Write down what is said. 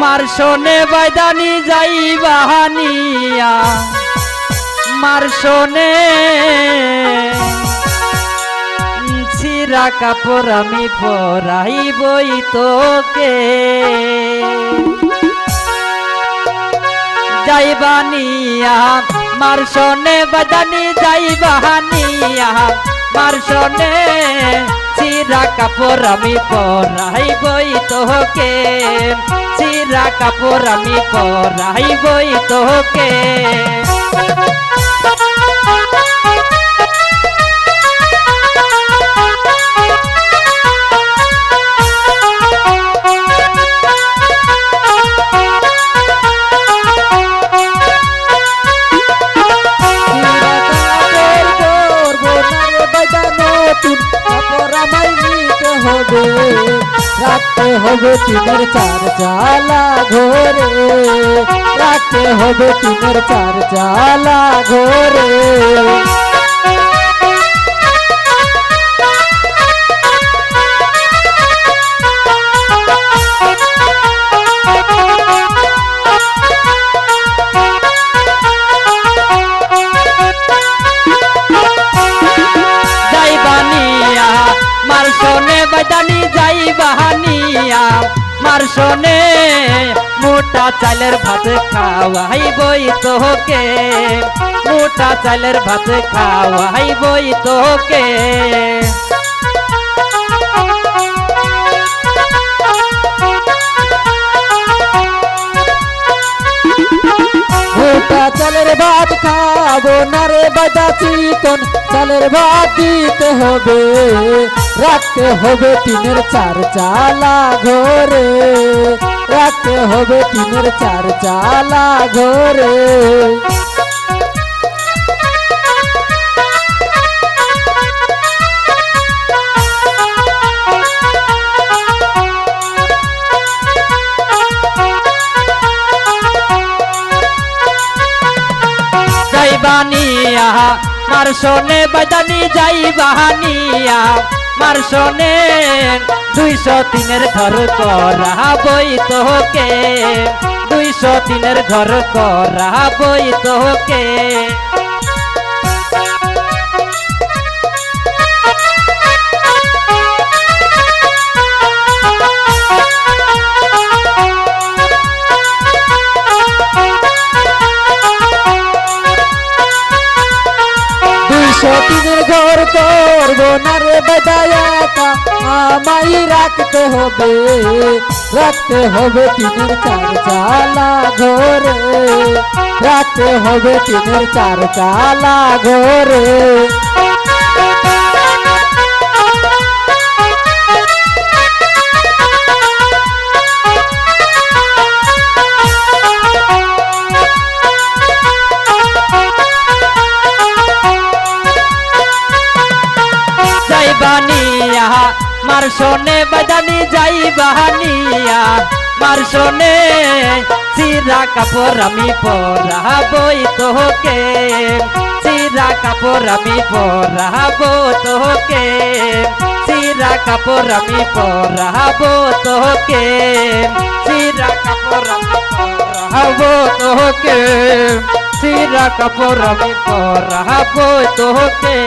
মার বাইদানি যাই বাহানিয়া। মার শোনে ছিরা কাপড় আমি পরাইবই তোকে। যাইবানিয়া মার শোনে বাদানি যাইবাহানিয়া মার শোনে চিরা কাপড় আমি পরাইবই তোহকে চিরা কাপড় আমি পরাইবই তোকে। হবে টিনের চার চালা ঘোরে রাখতে হবে টিনের চার চালা ঘোরে মার শোনে, মোটা চালের ভাত খাওয়াই বই তোকে। মোটা চালের ভাত খাওয়াই বই তোকে। মোটা ভাত খাব না রে বাজা চিকন, চালের ভাত দিতে হবে। রাখতে হবে টিনের চার চালা ঘরে। রাখতে হবে টিনের চার চালা ঘোরে। মার শোনে যাই বাহানিয়া। মার শোনে দুইশো তিনের ঘর করা বই তোকে। দুইশো তিনের ঘর করা বই তোকে। দুইশো তিনের ঘর করব না রে বেদায়াতা আমাই রাখতে হবে রাখতে হবে তিনের চার চালা ঘরে। রাখতে হবে তিনের চার চালা ঘরে। মার শোনে বাদানি যাইবাহানিয়া মার শোনে চিরা কাপড় আমি পরাবই তোকে। চিরা কাপড় আমি পরাবো তোকে। চিরা কাপড় আমি পরাবো তোকে। চিরা কাপড় আমি পরাবো তোকে। চিরা কাপড় আমি পরাবো তোকে।